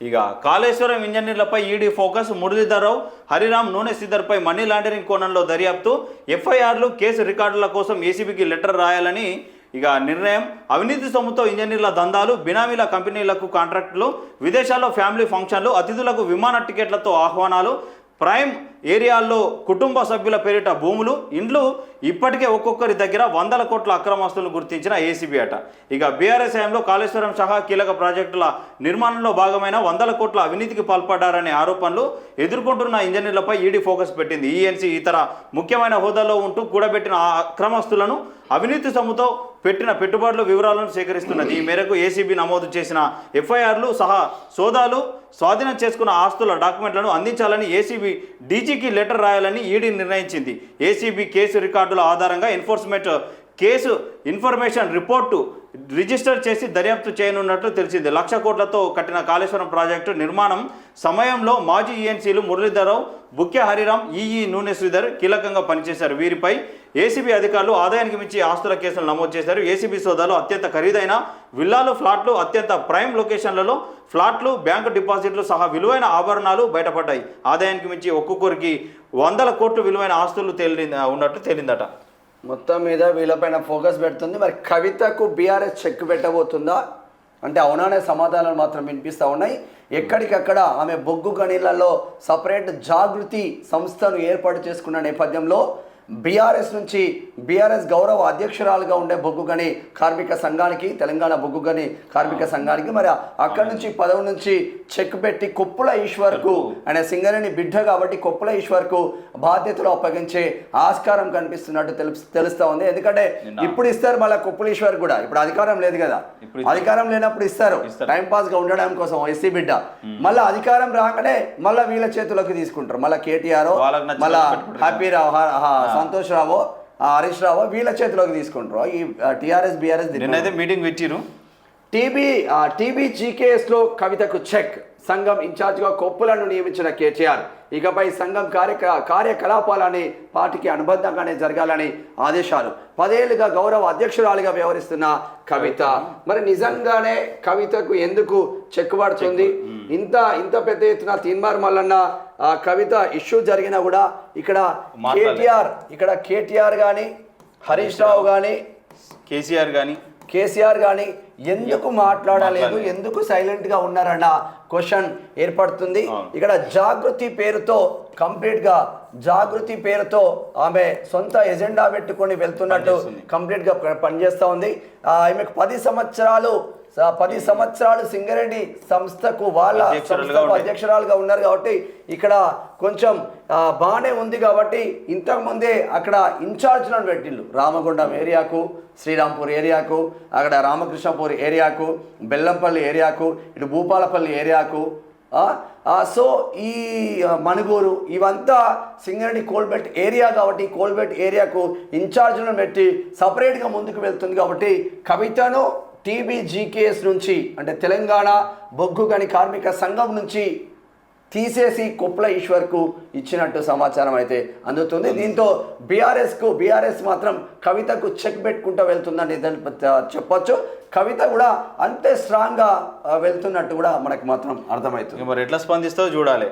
ఇక కాళేశ్వరం ఇంజనీర్లపై ED focus Muralidhar Rao Hariram Nune సిద్ధర్పై మనీ లాండరింగ్ కోణంలో దర్యాప్తు ఎఫ్ఐఆర్లు కేసు రికార్డుల కోసం ఏసీబీకి లెటర్ రాయాలని ఇక నిర్ణయం. అవినీతి సొమ్ముతో ఇంజనీర్ల దందాలు బినామీల కంపెనీలకు కాంట్రాక్టులు విదేశాల్లో ఫ్యామిలీ ఫంక్షన్లు అతిథులకు విమాన టికెట్లతో ఆహ్వానాలు ప్రైమ్ ఏరియాల్లో కుటుంబ సభ్యుల పేరిట భూములు ఇండ్లు ఇప్పటికే ఒక్కొక్కరి దగ్గర వందల కోట్ల అక్రమాస్తులను గుర్తించిన ఏసీబీ అట. ఇక బీఆర్ఎస్ హయాంలో కాళేశ్వరం సహా కీలక ప్రాజెక్టుల నిర్మాణంలో భాగమైన వందల కోట్ల అవినీతికి పాల్పడ్డారనే ఆరోపణలు ఎదుర్కొంటున్న ఇంజనీర్లపై ఈడీ ఫోకస్ పెట్టింది. ఈఎన్సీ ఇతర ముఖ్యమైన హోదాలో ఉంటూ కూడబెట్టిన అక్రమస్తులను అవినీతి సొమ్ముతో పెట్టిన పెట్టుబడుల వివరాలను సేకరిస్తున్నది. ఈ మేరకు ఏసీబీ నమోదు చేసిన ఎఫ్ఐఆర్లు సహా సోదాలు స్వాధీనం చేసుకున్న ఆస్తుల డాక్యుమెంట్లను అందించాలని ఏసీబీ డీజీకి లెటర్ రాయాలని ఈడీ నిర్ణయించింది. ఏసీబీ కేసు రికార్డుల ఆధారంగా enforcement case information report register చేసి దర్యాప్తు చేయనున్నట్లు తెలిసింది. లక్ష కోట్లతో కట్టిన కాళేశ్వరం ప్రాజెక్టు నిర్మాణం సమయంలో మాజీ ఈఎన్సీలు మురళీధరరావు బుక్య హరిరామ్ ఈఈ నూనె శ్రీధర్ కీలకంగా పనిచేశారు. వీరిపై ఏసీబీ అధికారులు ఆదాయానికి మించి ఆస్తుల కేసులు నమోదు చేశారు. ఏసీబీ సోదాలు అత్యంత ఖరీదైన విల్లాలు ఫ్లాట్లు అత్యంత ప్రైమ్ లొకేషన్లలో ఫ్లాట్లు బ్యాంకు డిపాజిట్లు సహా విలువైన ఆభరణాలు బయటపడ్డాయి. ఆదాయానికి మించి ఒక్కొక్కరికి వందల కోట్లు విలువైన ఆస్తులు తేలి ఉన్నట్టు తేలిందట. మొత్తం మీద వీళ్ళపైన ఫోకస్ పెడుతుంది. మరి కవితకు బీఆర్ఎస్ చెక్ పెట్టబోతుందా? అంటే అవుననే సమాధానాలు మాత్రం వినిపిస్తూ ఉన్నాయి. ఎక్కడికక్కడ ఆమె బొగ్గు గనీలలో సపరేట్ జాగృతి సంస్థను ఏర్పాటు చేసుకున్న నేపథ్యంలో బీఆర్ఎస్ నుంచి బీఆర్ఎస్ గౌరవ అధ్యక్షురాలుగా ఉండే బొగ్గు గని కార్మిక సంఘానికి తెలంగాణ బొగ్గు గని కార్మిక సంఘానికి మరి అక్కడి నుంచి పదవి నుంచి చెక్ పెట్టి కొప్పుల ఈశ్వర్కు ఆయన సింగరేణి బిడ్డ కాబట్టి కొప్పుల ఈశ్వర్కు బాధ్యతలు అప్పగించే ఆస్కారం కనిపిస్తున్నట్టు తెలుసు తెలుస్తా ఉంది. ఎందుకంటే ఇప్పుడు ఇస్తారు మళ్ళీ కొప్పుల ఈశ్వర్ కూడా. ఇప్పుడు అధికారం లేదు కదా. అధికారం లేనప్పుడు ఇస్తారు. ఇస్తారు. టైం పాస్గా ఉండడం కోసం ఎస్సీ బిడ్డ. మళ్ళీ అధికారం రాగానే మళ్ళీ వీళ్ళ చేతిలోకి తీసుకుంటారు. మళ్ళీ కేటీఆర్ మళ్ళా. హ్యాపీ రావు సంతోష్ రావు హరీష్ రావు వీళ్ళ చేతిలోకి తీసుకుంటారు. ఈ టీఆర్ఎస్ బీఆర్ఎస్ నిన్నైతే మీటింగ్ పెట్టిరు టీబీ టీబీ జీకేఎస్లో కవితకు చెక్. సంఘం ఇన్ఛార్జిగా కొప్పులను నియమించిన కేటీఆర్. ఇకపై సంఘం కార్యక కార్యకలాపాలని పార్టీకి అనుబంధంగానే జరగాలని ఆదేశాలు. పదేళ్ళుగా గౌరవ అధ్యక్షురాలిగా వ్యవహరిస్తున్న కవిత. మరి నిజంగానే కవితకు ఎందుకు చెక్ పడుతుంది? ఇంత ఇంత పెద్ద ఎత్తున తీన్మార్ మల్లన్న ఆ కవిత ఇష్యూ జరిగినా కూడా ఇక్కడ. కేటీఆర్ ఇక్కడ కేటీఆర్ కానీ హరీష్ రావు కానీ కేసీఆర్ కానీ కేసీఆర్ కానీ ఎందుకు మాట్లాడలేదు ఎందుకు సైలెంట్గా ఉన్నారన్న క్వశ్చన్ ఏర్పడుతుంది. ఇక్కడ జాగృతి పేరుతో కంప్లీట్గా జాగృతి పేరుతో ఆమె సొంత ఎజెండా పెట్టుకొని వెళ్తున్నట్టు పనిచేస్తుంది. కంప్లీట్గా ప- పనిచేస్తా ఉంది ఆమెకు పది సంవత్సరాలు పది సంవత్సరాలు సింగరెడ్డి సంస్థకు వాళ్ళ అధ్యక్షురాలుగా సంస్థకు. అధ్యక్షురాలుగా ఉన్నారు కాబట్టి ఇక్కడ కొంచెం బాగానే ఉంది కాబట్టి ఇంతకుముందే అక్కడ ఇన్ఛార్జ్లను పెట్టిళ్ళు రామగుండం ఏరియాకు శ్రీరాంపూర్ ఏరియాకు అక్కడ రామకృష్ణపూర్ ఏరియాకు బెల్లంపల్లి ఏరియాకు ఇటు భూపాలపల్లి ఏరియాకు సో ఈ మణుగూరు ఇవంతా సింగరేణి కోల్బెట్ ఏరియా కాబట్టి కోల్బెట్ ఏరియాకు ఇన్ఛార్జ్లను పెట్టి సపరేట్గా ముందుకు వెళ్తుంది కాబట్టి కవితను టీబీజీకేఎస్ నుంచి అంటే తెలంగాణ బొగ్గు గని కార్మిక సంఘం నుంచి తీసేసి కుప్ల ఈశ్వర్కు ఇచ్చినట్టు సమాచారం అయితే అందుతుంది. దీంతో బీఆర్ఎస్కు బీఆర్ఎస్ మాత్రం కవితకు చెక్ పెట్టుకుంటూ వెళ్తుందని చెప్పొచ్చు. కవిత కూడా అంతే స్ట్రాంగ్గా వెళ్తున్నట్టు కూడా మనకు మాత్రం అర్థమవుతుంది. మరి ఎట్లా స్పందిస్తావో చూడాలి.